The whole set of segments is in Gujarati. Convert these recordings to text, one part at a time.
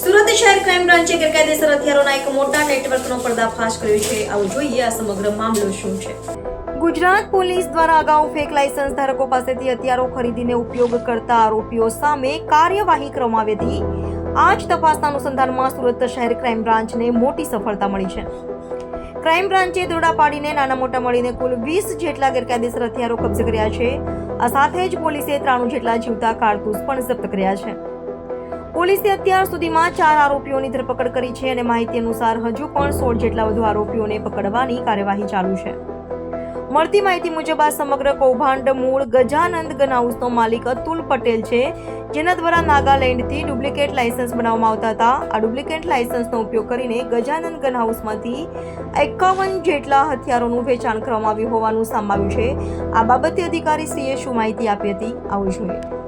સુરત શહેર ક્રાઇમ બ્રાન્ચે ગેરકાયદેસર હથિયારોના એક મોટા નેટવર્કનો પર્દાફાશ કર્યો છે. આવું જોઈએ, આ સમગ્ર મામલો શું છે? ગુજરાત પોલીસ દ્વારા અગાઉ ફેક લાયસન્સ ધારકો પાસેથી હથિયારો ખરીદીને ઉપયોગ કરતા આરોપીઓ સામે કાર્યવાહી કરવામાં આવી હતી. આ જ તપાસના અનુસંધાનમાં સુરત શહેર ક્રાઇમ બ્રાન્ચને મોટી સફળતા મળી છે. ક્રાઇમ બ્રાન્ચે દોડા પાડીને નાના મોટા મળીને કુલ વીસ જેટલા ગેરકાયદેસર હથિયારો કબજે કર્યા છે. આ સાથે જ પોલીસે ત્રાણું જેટલા જીવતા કારતૂસ પણ જપ્ત કર્યા છે. પોલીસે અત્યાર સુધીમાં ચાર આરોપીઓની ધરપકડ કરી છે અને માહિતી અનુસાર હજુ પણ સોળ જેટલા વધુ આરોપીઓને પકડવાની કાર્યવાહી ચાલુ છે. મળતી માહિતી મુજબ આ સમગ્ર કૌભાંડ મૂળ ગજાનંદ ગન હાઉસનો માલિક અતુલ પટેલ છે, જેના દ્વારા નાગાલેન્ડથી ડુપ્લિકેટ લાયસન્સ બનાવવામાં આવતા હતા. આ ડુપ્લિકેટ લાયસન્સનો ઉપયોગ કરીને ગજાનંદ ગન હાઉસમાંથી એકાવન જેટલા હથિયારોનું વેચાણ કરવામાં આવ્યું હોવાનું સામાવ્યું છે. આ બાબતે અધિકારી શ્રીએ શું માહિતી આપી હતી, આવું જોઈએ.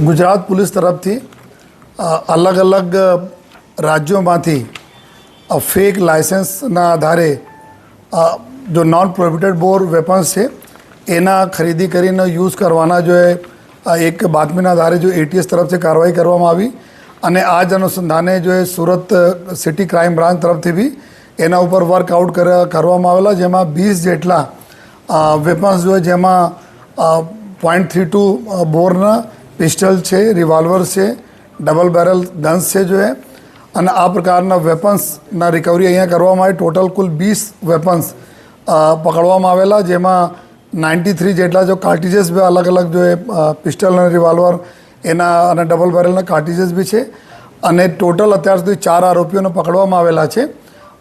ગુજરાત પોલીસ તરફથી અલગ અલગ રાજ્યોમાંથી ફેક લાયસન્સના આધારે જો નોન પ્રોહિબિટેડ બોર વેપન્સ છે એના ખરીદી કરીને યુઝ કરવાના જો એ એક બાતમીના આધારે જો એટીએસ તરફથી કાર્યવાહી કરવામાં આવી અને આ જ અનુસંધાને જો એ સુરત સિટી ક્રાઇમ બ્રાન્ચ તરફથી બી એના ઉપર વર્કઆઉટ કરવામાં આવેલા જેમાં વીસ જેટલા વેપન્સ જો જેમાં પોઈન્ટ થ્રી ટુ બોરના પિસ્ટલ છે રિવોલ્વર છે ડબલ બેરલ ગન્સ છે જો એ. અને આ પ્રકારના વેપન્સના રિકવરી અહીંયા કરવામાં આવી. ટોટલ કુલ વીસ વેપન્સ પકડવામાં આવેલા, જેમાં નાઇન્ટી થ્રી જેટલા જો કાર્ટીજીસ બી અલગ અલગ જો પિસ્ટલ અને રિવોલ્વર એના અને ડબલ બેરલના કાર્ટીજીસ બી છે. અને ટોટલ અત્યાર સુધી ચાર આરોપીઓને પકડવામાં આવેલા છે.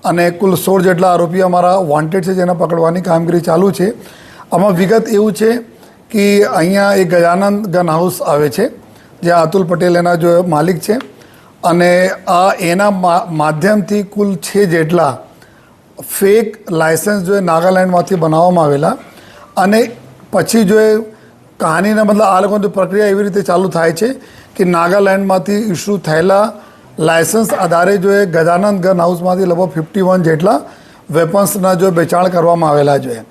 અને કુલ સોળ જેટલા આરોપીઓ અમારા વોન્ટેડ છે જેને પકડવાની કામગીરી ચાલુ છે. આમાં વિગત એવું છે કે અહીંયા એક ગજાનંદ ગન હાઉસ આવે છે જે અતુલ પટેલ એના જો માલિક છે. અને આ એના માધ્યમથી કુલ છે જેટલા ફેક લાયસન્સ જો એ નાગાલેન્ડમાંથી બનાવવામાં આવેલા. અને પછી જો એ કહાનીના મતલબ આ લોકોની પ્રક્રિયા એવી રીતે ચાલુ થાય છે કે નાગાલેન્ડમાંથી ઇસ્યુ થયેલા લાયસન્સ આધારે જો એ ગજાનંદ ગન હાઉસમાંથી લગભગ ફિફ્ટી વન જેટલા વેપન્સના જો વેચાણ કરવામાં આવેલા જોઈએ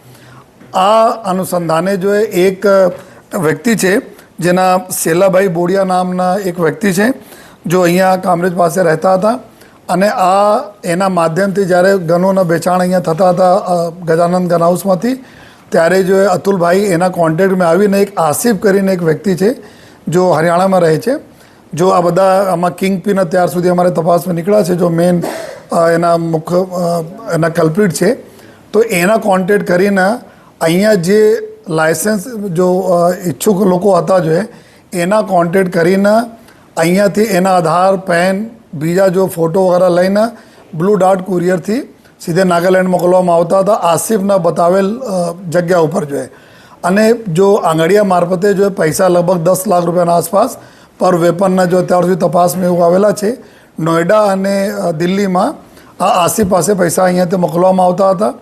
આ અનુસંધાને જો એક વ્યક્તિ છે, જેના શેલાભાઈ બોડિયા નામના એક વ્યક્તિ છે, જો અહીંયા કામરેજ પાસે રહેતા હતા અને આ એના માધ્યમથી જ્યારે ગનોના વેચાણ અહીંયા થતા હતા ગજાનંદ ગન હાઉસમાંથી, ત્યારે જો અતુલભાઈ એના કોન્ટેક્ટમાં આવીને એક આસિફ કરીને એક વ્યક્તિ છે, જો હરિયાણામાં રહે છે, જો આ બધા આમાં કિંગ પિન અત્યાર સુધી અમારે તપાસમાં નીકળ્યા છે, જો મેન એના મુખ્ય એના કલ્પ્રિટ છે, તો એના કોન્ટેક્ટ કરીને અહીંયા જે લાયસન્સ જો ઈચ્છુક લોકો હતા જોએ એના કોન્ટેક્ટ કરીને અહીંયાથી એના આધાર પેન બીજા જો ફોટો વગેરે લઈને બ્લુ ડાર્ટ કુરિયરથી સીધે નાગાલેન્ડ મોકલવામાં આવતા હતા. આસિફના બતાવેલ જગ્યા ઉપર જોઈએ અને જો આંગળીયા મારફતે જો પૈસા લગભગ દસ લાખ રૂપિયાના આસપાસ પર વેપનના જો અત્યાર સુધી તપાસમાં એવું આવેલા છે નોઈડા અને દિલ્હીમાં આ આસિફ પાસે પૈસા અહીંયાથી મોકલવામાં આવતા હતા.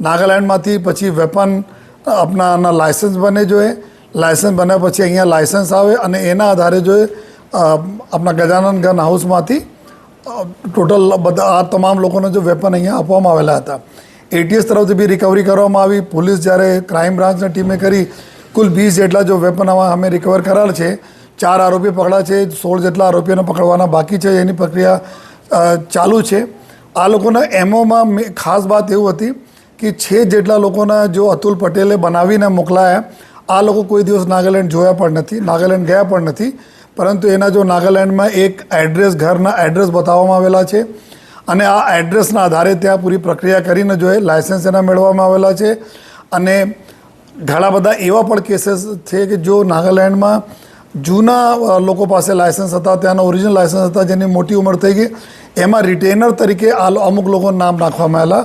નાગાલેન્ડમાંથી પછી વેપન આપણાના લાયસન્સ બને જોઈએ. લાયસન્સ બન્યા પછી અહીંયા લાયસન્સ આવે અને એના આધારે જો આપણા ગજાનંદ ગન હાઉસમાંથી ટોટલ બધા આ તમામ લોકોને જો વેપન અહીંયા આપવામાં આવેલા હતા. એટીએસ તરફથી બી રિકવરી કરવામાં આવી. પોલીસ જ્યારે ક્રાઇમ બ્રાન્ચની ટીમે કરી, કુલ વીસ જેટલા જો વેપન અમે રિકવર કરાર છે. ચાર આરોપી પકડા છે. સોળ જેટલા આરોપીઓને પકડવાના બાકી છે. એની પ્રક્રિયા ચાલુ છે. આ લોકોના એમઓમાં ખાસ વાત એવું હતી કે છે જેટલા લોકોના જો અતુલ પટેલે બનાવીને મોકલાયા આ લોકો કોઈ દિવસ નાગાલેન્ડ જોયા પણ નથી, નાગાલેન્ડ ગયા પણ નથી. પરંતુ એના જો નાગાલેન્ડમાં એક એડ્રેસ, ઘરના એડ્રેસ બતાવવામાં આવેલા છે અને આ એડ્રેસના આધારે ત્યાં પૂરી પ્રક્રિયા કરીને જોઈએ લાયસન્સ એના મેળવવામાં આવેલા છે. અને ઘણા બધા એવા પણ કેસીસ છે કે જો નાગાલેન્ડમાં જૂના લોકો પાસે લાયસન્સ હતા, ત્યાંના ઓરિજિનલ લાયસન્સ હતા, જેની મોટી ઉંમર થઈ ગઈ, એમાં રિટેનર તરીકે આ અમુક લોકોના નામ નાખવામાં આવેલા